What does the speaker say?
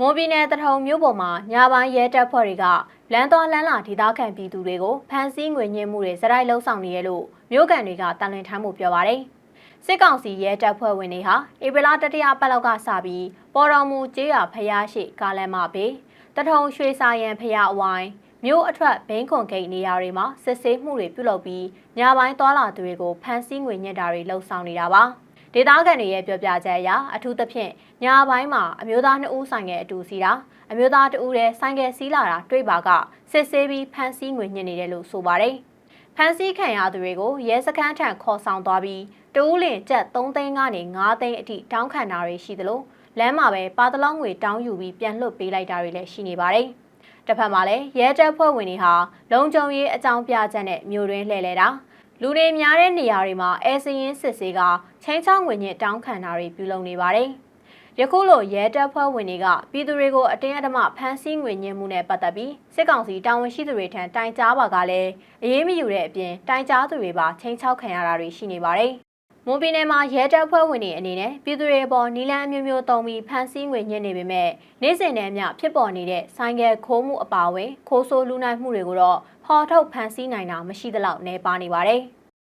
မိုးပြည်နယ်တထုံမြို့ပေါ်မှာညပိုင်းရဲတပ်ဖွဲ့တွေကလမ်းသွားလမ်းလာဒေသခံပြည်သူတွေကိုဖမ်းဆီးငွေညှင်းမှုတွေစရိုက်လှုပ်ဆောင်နေရလို့မြို့ကန်တွေကတန်လွင်ထမ်းမှုပြောပါရယ်စစ်ကောင်စီရဲတပ်ဖွဲ့ဝင်တွေဟာဧပြီလတတိယပတ်လောက်ကစပြီးပေါ်တော်မူကျေးရွာဖျားရှိကားလမ်းမဘေးတထုံရွှေစာရန်ဖျားအဝိုင်းမြို့အထွက်ဘင်းခွန်ဂိတ်နေရာတွေမှာစစ်ဆေးမှုတွေပြုလုပ်ပြီးညပိုင်းသွားလာသူတွေကိုဖမ်းဆီးငွေညှစ်တာတွေလှုပ်ဆောင်နေတာပါ ဒေသခံတွေရဲ့ပြောပြချက်အရအထူးသဖြင့်ညပိုင်းမှာအမျိုးသား2ဦးဆိုင်ငယ်အတူစီတာအမျိုးသား2ဦးလည်းဆိုင်ငယ်စီးလာတာတွေ့ပါကစစ်ဆေးပြီးဖမ်းဆီးငွေညှစ်နေတယ်လို့ဆိုပါတယ်ဖမ်းဆီးခံရသူတွေကိုရဲစခန်းထံခေါ်ဆောင်သွားပြီးတူးလင်ကျပ်3သိန်းကနေ5သိန်းအထိတောင်းခံတာတွေရှိသလိုလမ်းမှာပဲပါတလောင်းငွေတောင်းယူပြီးပြန်လွှတ်ပေးလိုက်တာတွေလည်းရှိနေပါတယ်။တစ်ဖက်မှာလည်းရဲတပ်ဖွဲ့ဝင်တွေဟာလုံခြုံရေးအကြောင်းပြချက်နဲ့မြို့တွင်းလှည့်လဲတာ လူတွေများတဲ့နေရာတွေမှာအဲစရင်စစ်ဆေးကချင်းချောင်းငွေညစ်တောင်းခံတာတွေပြုလုပ်နေပါတယ်။ယခုလိုရဲတပ်ဖွဲ့ဝင်တွေကပြည်သူတွေကိုအတင်းအဓမ္မဖမ်းဆီးငွေညှင်းမှုနဲ့ပတ်သက်ပြီးစစ်ကောင်စီတာဝန်ရှိသူတွေထံတိုင်ကြားပါကလည်းအရေးမယူတဲ့အပြင်တိုင်ကြားသူတွေပါချင်းချောက်ခံရတာတွေရှိနေပါတယ်။ မွန်ပြည်နယ်မှာရဲတပ်ဖွဲ့ဝင်တွေအနေနဲ့ပြည်သူတွေပေါ်နီလန်းအမျိုးမျိုးတုံးပြီးဖမ်းဆီးငွေညှစ်နေပေမဲ့နေ့စဉ်နဲ့အမျှဖြစ်ပေါ်နေတဲ့ဆိုင်ကယ်ခိုးမှုအပါအဝင်ခိုးဆိုးလူနိုင်မှုတွေကိုတော့ဖော်ထုတ်ဖမ်းဆီးနိုင်တာမရှိသလောက်နှဲပါနေပါတယ်။